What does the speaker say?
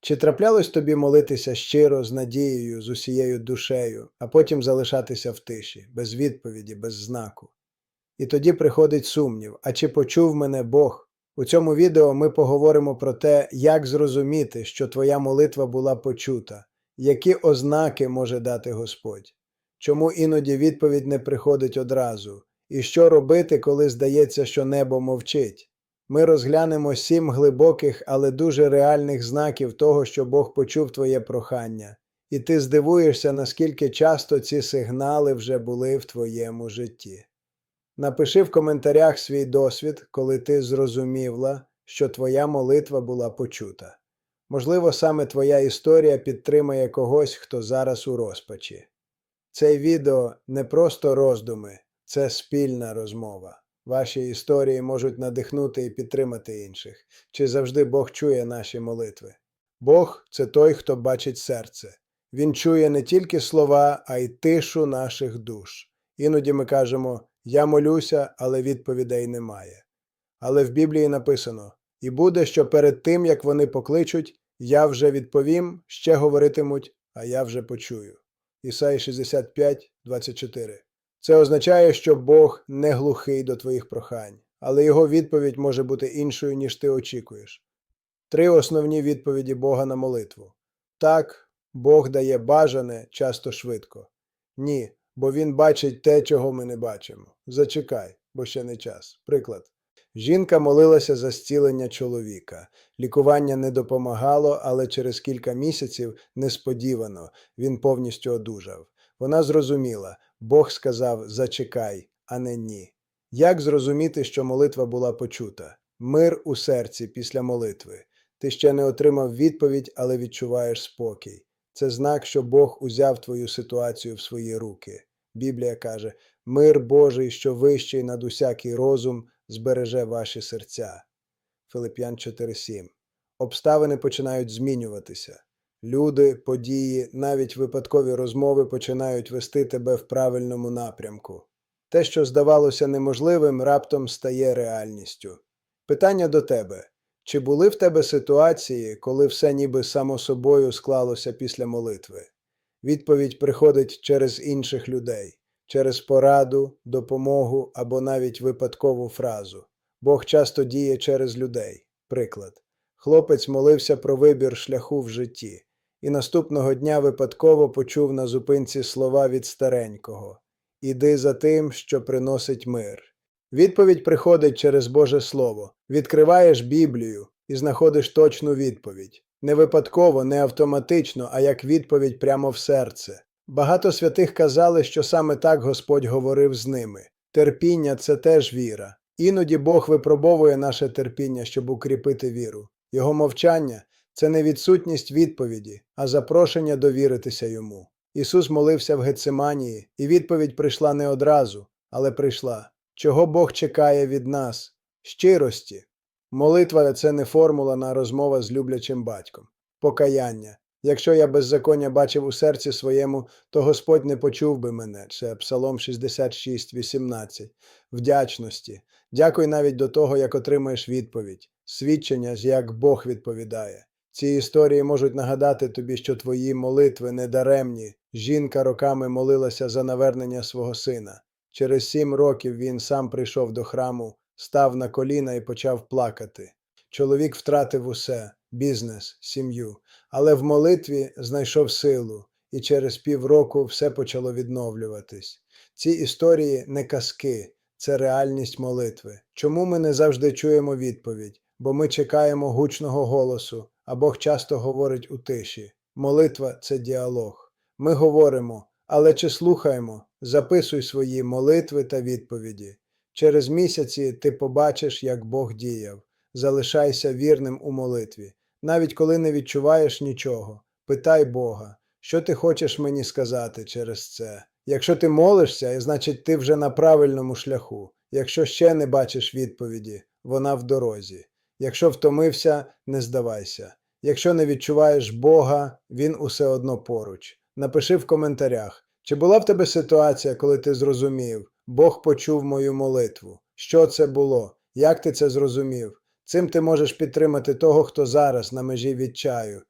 Чи траплялось тобі молитися щиро, з надією, з усією душею, а потім залишатися в тиші, без відповіді, без знаку? І тоді приходить сумнів, а чи почув мене Бог? У цьому відео ми поговоримо про те, як зрозуміти, що твоя молитва була почута, які ознаки може дати Господь, чому іноді відповідь не приходить одразу, і що робити, коли здається, що небо мовчить. Ми розглянемо сім глибоких, але дуже реальних знаків того, що Бог почув твоє прохання, і ти здивуєшся, наскільки часто ці сигнали вже були в твоєму житті. Напиши в коментарях свій досвід, коли ти зрозуміла, що твоя молитва була почута. Можливо, саме твоя історія підтримає когось, хто зараз у розпачі. Це відео не просто роздуми, це спільна розмова. Ваші історії можуть надихнути і підтримати інших. Чи завжди Бог чує наші молитви? Бог це той, хто бачить серце. Він чує не тільки слова, а й тишу наших душ. Іноді ми кажемо Я молюся, але відповідей немає. Але в Біблії написано І буде, що перед тим, як вони покличуть, я вже відповім, ще говоритимуть, а я вже почую. Ісаї 65, 24. Це означає, що Бог не глухий до твоїх прохань, але його відповідь може бути іншою, ніж ти очікуєш. Три основні відповіді Бога на молитву. Так, Бог дає бажане часто швидко. Ні, бо Він бачить те, чого ми не бачимо. Зачекай, бо ще не час. Приклад. Жінка молилася за зцілення чоловіка. Лікування не допомагало, але через кілька місяців несподівано він повністю одужав. Вона зрозуміла, Бог сказав зачекай, а не ні. Як зрозуміти, що молитва була почута? Мир у серці після молитви. Ти ще не отримав відповідь, але відчуваєш спокій. Це знак, що Бог узяв твою ситуацію в свої руки. Біблія каже: Мир Божий, що вищий над усякий розум, збереже ваші серця. Филип'ян 4.7. Обставини починають змінюватися. Люди, події, навіть випадкові розмови починають вести тебе в правильному напрямку. Те, що здавалося неможливим, раптом стає реальністю. Питання до тебе: чи були в тебе ситуації, коли все ніби само собою склалося після молитви? Відповідь приходить через інших людей, через пораду, допомогу або навіть випадкову фразу. Бог часто діє через людей. Приклад. Хлопець молився про вибір шляху в житті і наступного дня випадково почув на зупинці слова від старенького Іди за тим, що приносить мир. Відповідь приходить через Боже Слово. Відкриваєш Біблію і знаходиш точну відповідь. Не випадково, не автоматично, а як відповідь прямо в серце. Багато святих казали, що саме так Господь говорив з ними. Терпіння це теж віра. Іноді Бог випробовує наше терпіння, щоб укріпити віру. Його мовчання це не відсутність відповіді, а запрошення довіритися йому. Ісус молився в Гециманії, і відповідь прийшла не одразу, але прийшла. Чого Бог чекає від нас? Щирості. Молитва це не формула на розмова з люблячим батьком. Покаяння. Якщо я беззаконня бачив у серці своєму, то Господь не почув би мене. Це Псалом 66, 18. Вдячності. Дякуй навіть до того, як отримаєш відповідь. Свідчення, як Бог відповідає. Ці історії можуть нагадати тобі, що твої молитви не даремні. Жінка роками молилася за навернення свого сина. Через сім років він сам прийшов до храму, став на коліна і почав плакати. Чоловік втратив усе бізнес, сім'ю, але в молитві знайшов силу, і через півроку все почало відновлюватись. Ці історії не казки, це реальність молитви. Чому ми не завжди чуємо відповідь? Бо ми чекаємо гучного голосу, а Бог часто говорить у тиші. Молитва це діалог. Ми говоримо, але чи слухаємо? Записуй свої молитви та відповіді. Через місяці ти побачиш, як Бог діяв. Залишайся вірним у молитві. Навіть коли не відчуваєш нічого, питай Бога, що ти хочеш мені сказати через це. Якщо ти молишся, значить ти вже на правильному шляху. Якщо ще не бачиш відповіді, вона в дорозі. Якщо втомився, не здавайся. Якщо не відчуваєш Бога, Він усе одно поруч. Напиши в коментарях, чи була в тебе ситуація, коли ти зрозумів, Бог почув мою молитву. Що це було? Як ти це зрозумів? Цим ти можеш підтримати того, хто зараз на межі відчаю.